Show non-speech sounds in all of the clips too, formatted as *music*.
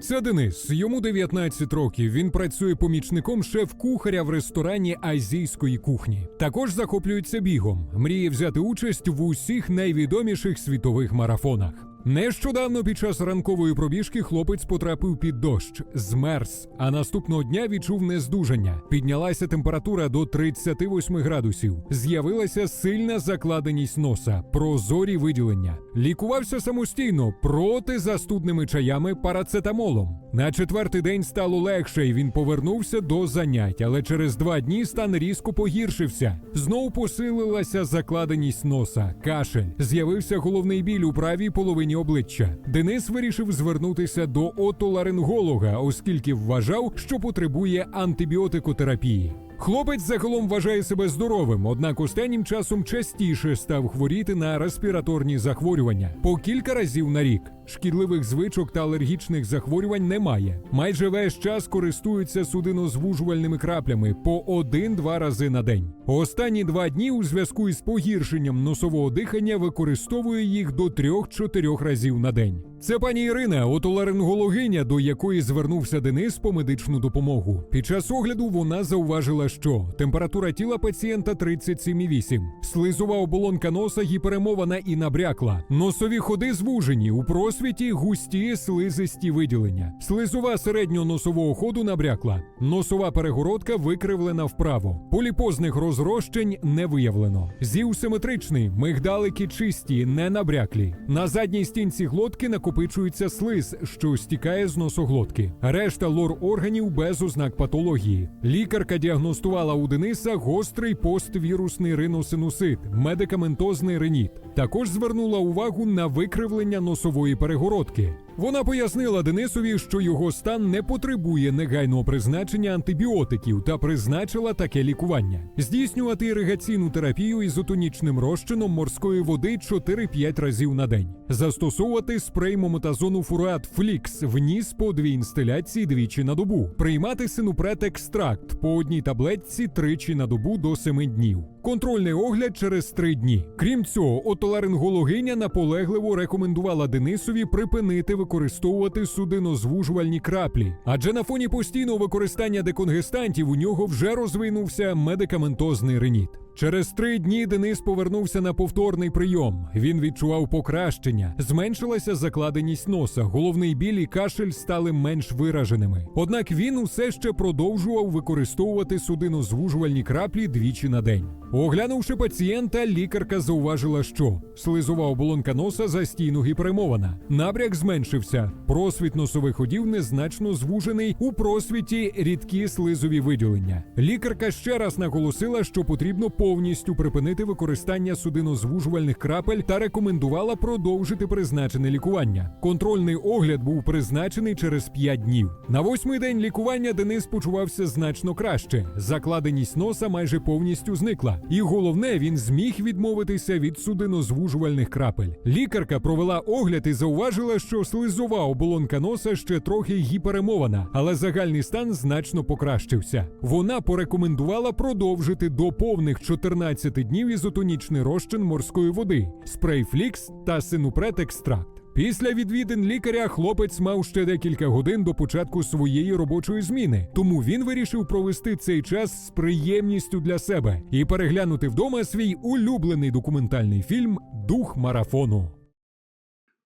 Це Денис. Йому 19 років. Він працює помічником шеф-кухаря в ресторані азійської кухні. Також захоплюється бігом. Мріє взяти участь в усіх найвідоміших світових марафонах. Нещодавно під час ранкової пробіжки хлопець потрапив під дощ, змерз, а наступного дня відчув нездужання. Піднялася температура до 38 градусів. З'явилася сильна закладеність носа, прозорі виділення. Лікувався самостійно протизастудними чаями парацетамолом. На четвертий день стало легше, і він повернувся до занять, але через два дні стан різко погіршився. Знову посилилася закладеність носа, кашель. З'явився головний біль у правій половині обличчя. Денис вирішив звернутися до отоларинголога, оскільки вважав, що потребує антибіотикотерапії. Хлопець загалом вважає себе здоровим, однак останнім часом частіше став хворіти на респіраторні захворювання по кілька разів на рік. Шкідливих звичок та алергічних захворювань немає. Майже весь час користується судинозвужувальними краплями по один-два рази на день. Останні два дні у зв'язку із погіршенням носового дихання використовує їх до трьох-чотирьох разів на день. Це пані Ірина, отоларингологиня, до якої звернувся Денис по медичну допомогу. Під час огляду вона зауважила, що температура тіла пацієнта 37,8, слизова оболонка носа гіперемована і набрякла, носові ходи звужені, у просвіті густі слизисті виділення, слизова середньоносового ходу набрякла, носова перегородка викривлена вправо, поліпозних розрощень не виявлено. Зів симетричний, мигдалики чисті, не набряклі. На задній стінці глотки накопичується слиз, що стікає з носоглотки. Решта лор органів без ознак патології. Лікарка діагностувала у Дениса гострий поствірусний риносинусит, медикаментозний реніт. Також звернула увагу на викривлення носової перегородки. Вона пояснила Денисові, що його стан не потребує негайного призначення антибіотиків та призначила таке лікування: здійснювати іригаційну терапію ізотонічним розчином морської води 4-5 разів на день, застосовувати спрей мометазону фуруат Флікс в ніс по дві інстиляції двічі на добу, приймати синупрет екстракт по одній таблетці тричі на добу до 7 днів. Контрольний огляд через три дні. Крім цього, отоларингологиня наполегливо рекомендувала Денисові припинити використовувати судинозвужувальні краплі, адже на фоні постійного використання деконгестантів у нього вже розвинувся медикаментозний реніт. Через три дні Денис повернувся на повторний прийом. Він відчував покращення, зменшилася закладеність носа, головний біль і кашель стали менш вираженими. Однак він усе ще продовжував використовувати судинозвужувальні краплі двічі на день. Оглянувши пацієнта, лікарка зауважила, що слизова оболонка носа застійно гіперемована, набряк зменшився, просвіт носових ходів незначно звужений, у просвіті рідкі слизові виділення. Лікарка ще раз наголосила, що потрібно повністю припинити використання судинозвужувальних крапель та рекомендувала продовжити призначене лікування. Контрольний огляд був призначений через 5 днів. На восьмий день лікування Денис почувався значно краще. Закладеність носа майже повністю зникла. І головне, він зміг відмовитися від судинозвужувальних крапель. Лікарка провела огляд і зауважила, що слизова оболонка носа ще трохи гіперемована, але загальний стан значно покращився. Вона порекомендувала продовжити до повних 14 днів ізотонічний розчин морської води, спрей флікс та синупрет екстракт. Після відвідин лікаря хлопець мав ще декілька годин до початку своєї робочої зміни, тому він вирішив провести цей час з приємністю для себе і переглянути вдома свій улюблений документальний фільм Дух марафону.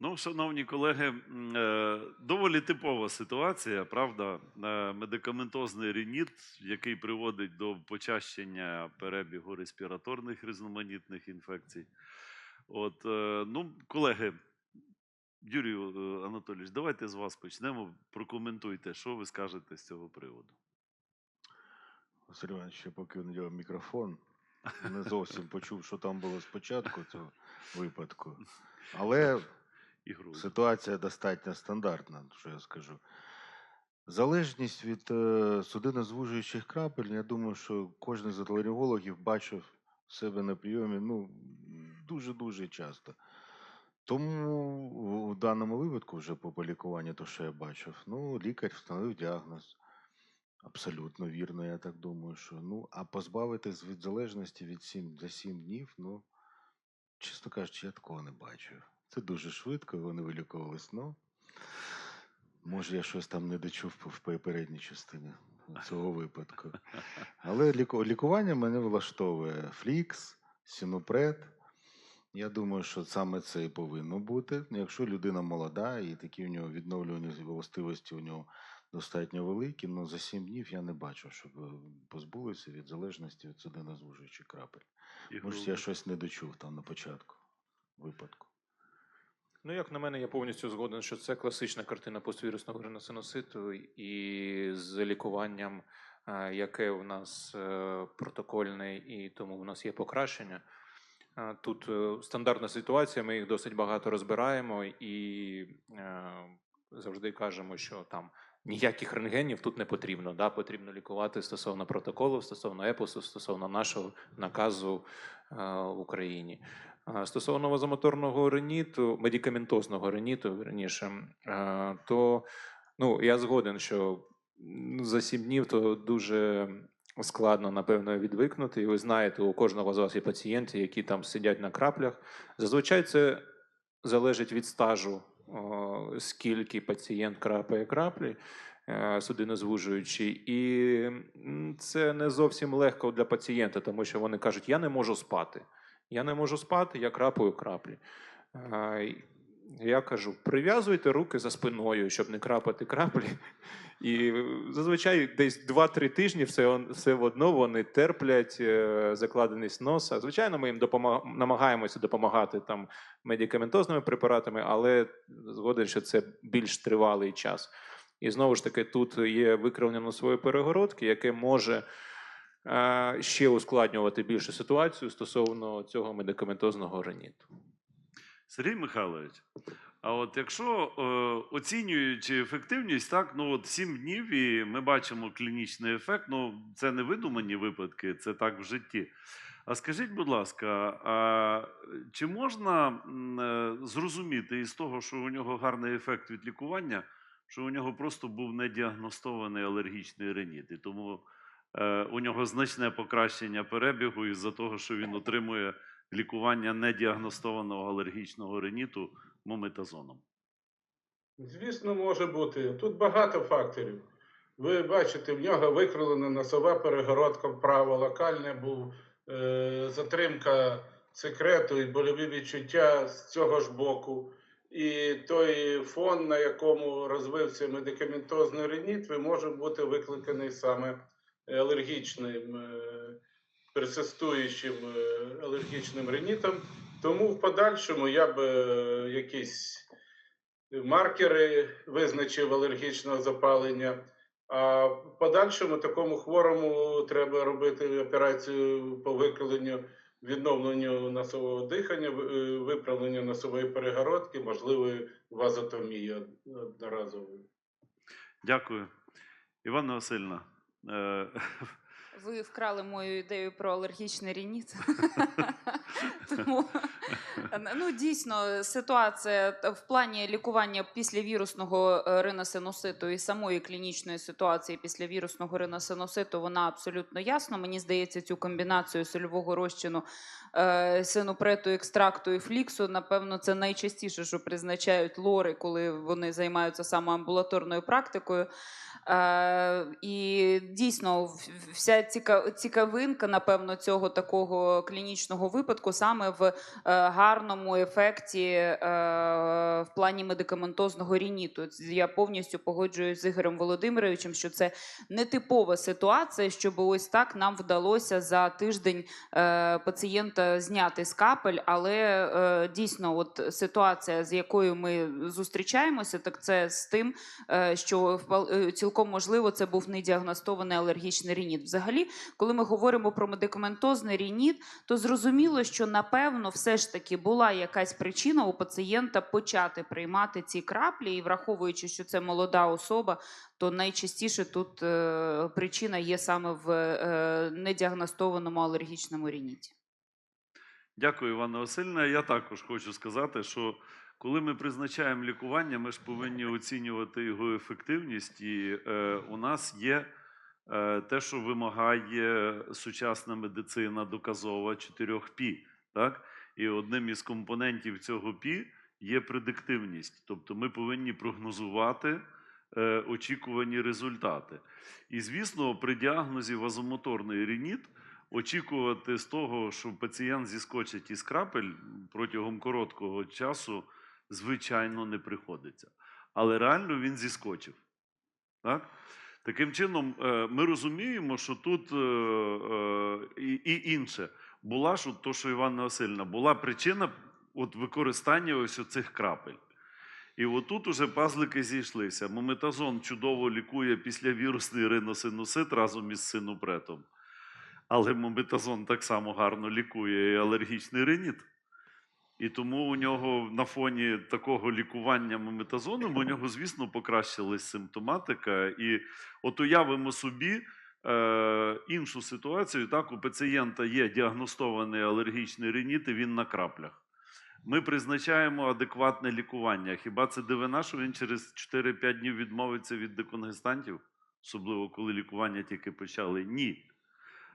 Ну, шановні колеги, е, доволі типова ситуація, правда? Е, Медикаментозний рініт, який приводить до почащення перебігу респіраторних різноманітних інфекцій. От, е, ну, колеги, Юрію е, Анатолійович, давайте з вас почнемо. Прокоментуйте, що ви скажете з цього приводу. Василь Іванович, ще поки не дав мікрофон, не зовсім почув, що там було спочатку цього випадку. Але Ігру. ситуація достатньо стандартна, що я скажу. Залежність від е, судинозвужуючих крапель, я думаю, що кожен з отоларингологів бачив себе на прийомі ну, дуже-дуже часто. Тому в- даному випадку, вже по по лікуванню, то, що я бачив, ну, лікар встановив діагноз. Абсолютно вірно, я так думаю, що ну, а позбавитись від залежності від 7 за 7 днів, ну, чесно кажучи, я такого не бачив. Це дуже швидко, вони вилікувались. Ну, Може, я щось там не дочув в попередній частині цього випадку. Але лікування мене влаштовує флікс, синопред. Я думаю, що саме це і повинно бути. Якщо людина молода і такі у нього відновлювані властивості у нього достатньо великі, ну за 7 днів я не бачу, щоб е, позбулися від залежності від судинозвужуючих крапель. Може, я щось не дочув там на початку випадку. Ну, як на мене, я повністю згоден, що це класична картина поствірусного риносиноситу і з лікуванням, е, яке в нас е, протокольне, і тому в нас є покращення. Е, Тут стандартна ситуація, ми їх досить багато розбираємо і завжди кажемо, що там ніяких рентгенів тут не потрібно. Да? Потрібно лікувати стосовно протоколу, стосовно епосу, стосовно нашого наказу в Україні. Стосовно вазомоторного реніту, медикаментозного реніту, верніше, е, то ну, я згоден, що за сім днів то дуже складно, напевно, відвикнути. І ви знаєте, у кожного з вас є пацієнти, які там сидять на краплях. Зазвичай це залежить від стажу, скільки пацієнт крапає краплі, е, судинозвужуючи. І це не зовсім легко для пацієнта, тому що вони кажуть, я не можу спати. Я не можу спати, я крапаю краплі. Я кажу, прив'язуйте руки за спиною, щоб не крапати краплі. І зазвичай десь 2-3 тижні все, все одно вони терплять е, закладеність носа. Звичайно, ми їм допома- намагаємося допомагати там медикаментозними препаратами, але згоден, що це більш тривалий час. І знову ж таки, тут є викривлення носової перегородки, яке може ще ускладнювати більше ситуацію стосовно цього медикаментозного реніту. Сергій Михайлович, а от якщо е, оцінюючи ефективність, так, ну от 7 днів і ми бачимо клінічний ефект, ну це не видумані випадки, це так в житті. А скажіть, будь ласка, а чи можна е, зрозуміти із того, що у нього гарний ефект від лікування, що у нього просто був недіагностований алергічний реніт, і тому у нього значне покращення перебігу із-за того, що він отримує лікування недіагностованого алергічного реніту мометазоном. Звісно, може бути. Тут багато факторів. Ви бачите, в нього викривлена носова перегородка вправо, локальне був е, затримка секрету і больові відчуття з цього ж боку. І той фон, на якому розвився медикаментозний реніт, може бути викликаний саме алергічним, е, персистуючим е, алергічним ренітом. Тому в подальшому я б е, якісь маркери визначив алергічного запалення. А в подальшому такому хворому треба робити операцію по викриленню, відновленню носового дихання, виправленню носової перегородки, можливо, вазотомії одноразової. Дякую. Іванна Васильівна, Ви вкрали мою ідею про алергічний рініт. *laughs* Тому ну дійсно ситуація в плані лікування після вірусного е, риносиноситу і самої клінічної ситуації після вірусного риносиноситу вона абсолютно ясна. Мені здається, цю комбінацію сольового розчину е, синопрету, екстракту і фліксу, напевно, це найчастіше, що призначають лори, коли вони займаються саме амбулаторною практикою. Е, і дійсно, вся цікавинка, напевно, цього такого клінічного випадку саме в е, гарному ефекті е, в плані медикаментозного рініту. Я повністю погоджуюсь з Ігорем Володимировичем, що це нетипова ситуація, щоб ось так нам вдалося за тиждень е, пацієнта зняти з капель, але е, дійсно, от ситуація, з якою ми зустрічаємося, так це з тим, е, що е, цілком можливо це був недіагностований алергічний рініт. Взагалі, коли ми говоримо про медикаментозний рініт, то зрозуміло, що напевно все ж таки була якась причина у пацієнта почати приймати ці краплі, і враховуючи, що це молода особа, то найчастіше тут е, причина є саме в е, недіагностованому алергічному рініті. Дякую, Іванна Васильівна. Я також хочу сказати, що коли ми призначаємо лікування, ми ж повинні оцінювати його ефективність. І е, у нас є е, те, що вимагає сучасна медицина доказова 4 пі. Так? І одним із компонентів цього пі є предиктивність. Тобто ми повинні прогнозувати е, очікувані результати. І, звісно, при діагнозі вазомоторний рініт очікувати з того, що пацієнт зіскочить із крапель протягом короткого часу, звичайно, не приходиться. Але реально він зіскочив. Так? Таким чином, е, ми розуміємо, що тут е, е, і, і інше. Була ж от то, що Іванна Васильівна, була причина от використання ось оцих крапель. І отут уже пазлики зійшлися. Мометазон чудово лікує післявірусний риносинусит разом із синупретом. Але мометазон так само гарно лікує і алергічний риніт. І тому у нього на фоні такого лікування мометазоном, у нього, звісно, покращилась симптоматика. І от уявимо собі іншу ситуацію. Так, у пацієнта є діагностований алергічний риніт, і він на краплях. Ми призначаємо адекватне лікування. Хіба це дивина, що він через 4-5 днів відмовиться від деконгестантів, особливо коли лікування тільки почали? Ні.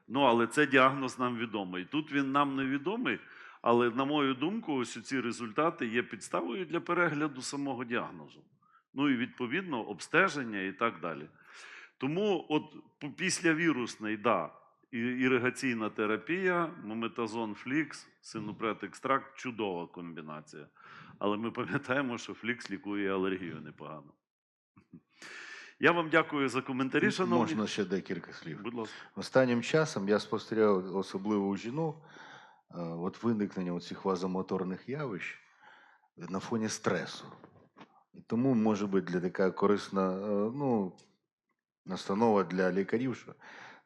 Ну, але це діагноз нам відомий. Тут він нам невідомий, але, на мою думку, ось ці результати є підставою для перегляду самого діагнозу. Ну і відповідно обстеження і так далі. Тому, от п- післявірусний, да, іригаційна терапія, мометазон флікс, синупред екстракт чудова комбінація. Але ми пам'ятаємо, що флікс лікує алергію непогано. Я вам дякую за коментарі, шановні. Можна ще декілька слів. Будь ласка. Останнім часом я спостерігав, особливо у жінок, е, от виникнення цих вазомоторних явищ на фоні стресу. І тому може бути для така корисна е, ну, настанова для лікарів, що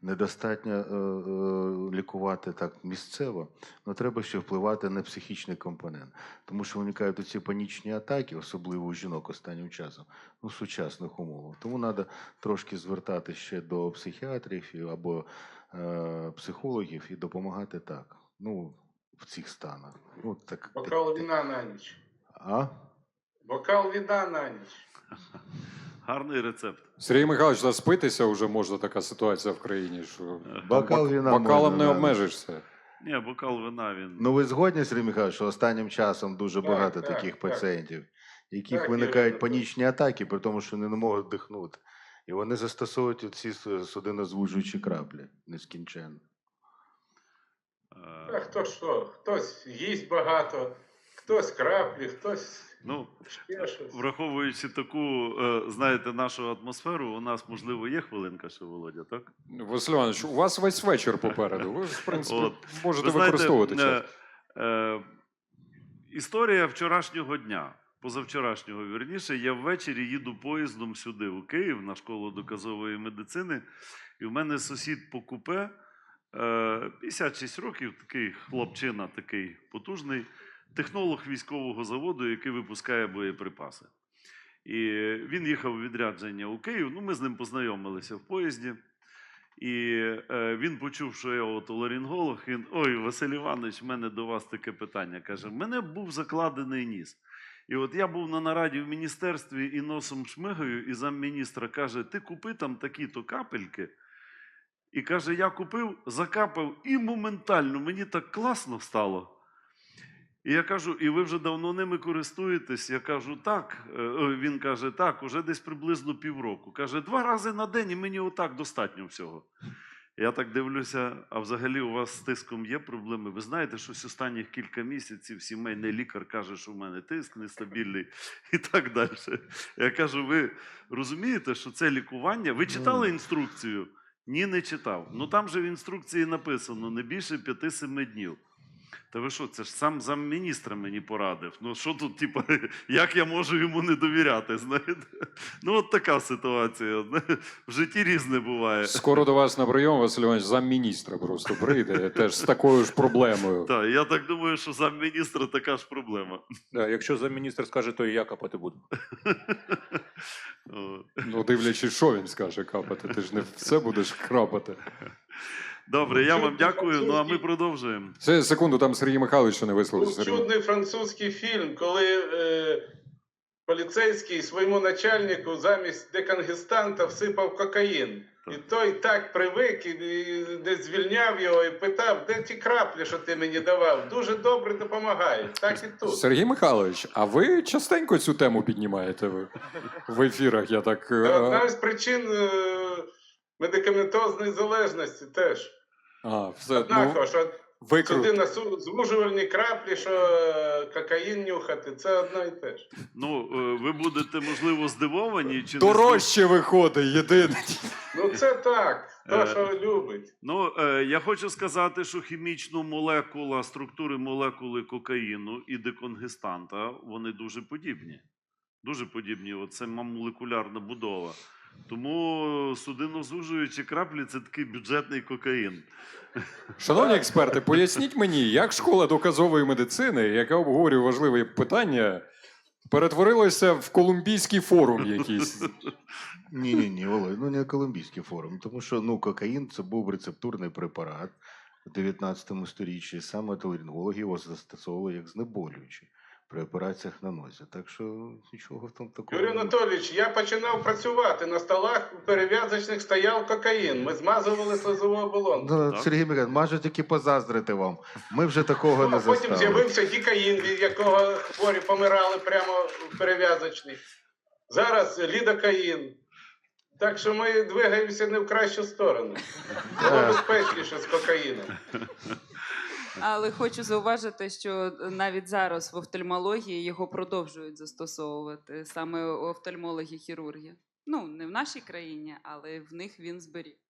недостатньо е, е, лікувати так місцево, але треба ще впливати на психічний компонент. Тому що виникають ці панічні атаки, особливо у жінок останнім часом, ну, в сучасних умовах. Тому треба трошки звертати ще до психіатрів або е, психологів і допомагати так. Ну, в цих станах. Ну, так, Бокал вина на ніч. А? Бокал вина на ніч. Гарний рецепт. Сергій Михайлович, заспитися вже можна така ситуація в країні, що Бокал вина бокалом можна, не да. обмежишся. Ні, бокал вина він. Ну, ви згодні, Сергій Михайлович, що останнім часом дуже Так, багато так, таких так. пацієнтів, яких Так, виникають панічні атаки, при тому, що вони не можуть дихнути. І вони застосовують ці судинозвужуючі краплі нескінченно. А е, хто що? Хтось їсть багато, хтось краплі, хтось ну, враховуючи таку, е, знаєте, нашу атмосферу, у нас, можливо, є хвилинка ще, Володя, так? Василь Іванович, у вас весь вечір попереду. Ви, в принципі, От. можете Ви знаєте, використовувати е, е, історія вчорашнього дня, позавчорашнього, вірніше, я ввечері їду поїздом сюди, у Київ, на школу доказової медицини, і в мене сусід по купе, е, 56 років, такий хлопчина, такий потужний, технолог військового заводу, який випускає боєприпаси. І він їхав у відрядження у Київ. Ну, ми з ним познайомилися в поїзді. І е, він почув, що я от. Він, ой, Василь Іванович, в мене до вас таке питання. Каже: в мене був закладений ніс. І от я був на нараді в міністерстві і носом шмигаю, і замміністра каже: Ти купи там такі-то капельки. І каже: Я купив, закапав, і моментально мені так класно стало. І я кажу, і ви вже давно ними користуєтесь? Я кажу, так. Е, Він каже, так, уже десь приблизно півроку. Каже, два рази на день і мені отак достатньо всього. Я так дивлюся, а взагалі у вас з тиском є проблеми? Ви знаєте, що з останніх кілька місяців сімейний лікар каже, що в мене тиск нестабільний і так далі. Я кажу, ви розумієте, що це лікування? Ви читали інструкцію? Ні, не читав. Ну там же в інструкції написано не більше 5-7 днів. Та ви що, це ж сам замміністра мені порадив. Ну що тут, типу, *laughs* як я можу йому не довіряти? знаєте? Ну, от така ситуація. В житті різне буває. Скоро до вас на прийом, Василь Іванович, замміністра просто прийде, теж з такою ж проблемою. Так, я так думаю, що замміністра така ж проблема. Да, якщо замміністр скаже, то і я капати буду. Ну, дивлячись, що він скаже капати, ти ж не все будеш крапати. Добре, я вам дякую. Ну а ми продовжуємо. Це секунду, там Сергій Михайлович ще не висловився. Був Сергій. чудний французький фільм, коли е, поліцейський своєму начальнику замість деконгестанта всипав кокаїн. І той так привик, і, і не звільняв його і питав, де ті краплі, що ти мені давав. Дуже добре допомагає. Так і тут. Сергій Михайлович, а ви частенько цю тему піднімаєте ви в ефірах? Я так. е, одна з причин е, медикаментозної залежності теж. А, все, Однаково, ну, що викру... сюди на звужувальні краплі, що е, кокаїн нюхати, це одно і те ж. Ну, е, ви будете, можливо, здивовані чи не Дорожче виходить, єдине. Ну це так, то, Е, що любить. Ну, е, я хочу сказати, що хімічну молекула, структури молекули кокаїну і деконгестанта, вони дуже подібні. Дуже подібні. Це молекулярна будова. Тому судинозвужуючі краплі це такий бюджетний кокаїн. Шановні експерти, поясніть мені, як школа доказової медицини, яка обговорює важливі питання, перетворилася в колумбійський форум якийсь. Ні, ні, ні, Володь, ну не Колумбійський форум, тому що ну, кокаїн це був рецептурний препарат в 19 сторіччі. Саме отоларингологи його застосовували як знеболюючий при операціях на нозі. Так що нічого в тому такого. Юрій. Анатолійович, я починав працювати. На столах перев'язочних стояв кокаїн. Ми змазували слизову оболонку. Ну, Сергій Миколаївич, може тільки позаздрити вам. Ми вже такого Ну, не а потім з'явився гікаїн, від якого хворі помирали прямо в перев'язочній. Зараз лідокаїн. Так що ми двигаємося не в кращу сторону. Так. безпечніше з кокаїном. Але хочу зауважити, що навіть зараз в офтальмології його продовжують застосовувати саме офтальмологи-хірурги. Ну, не в нашій країні, але в них він зберіг.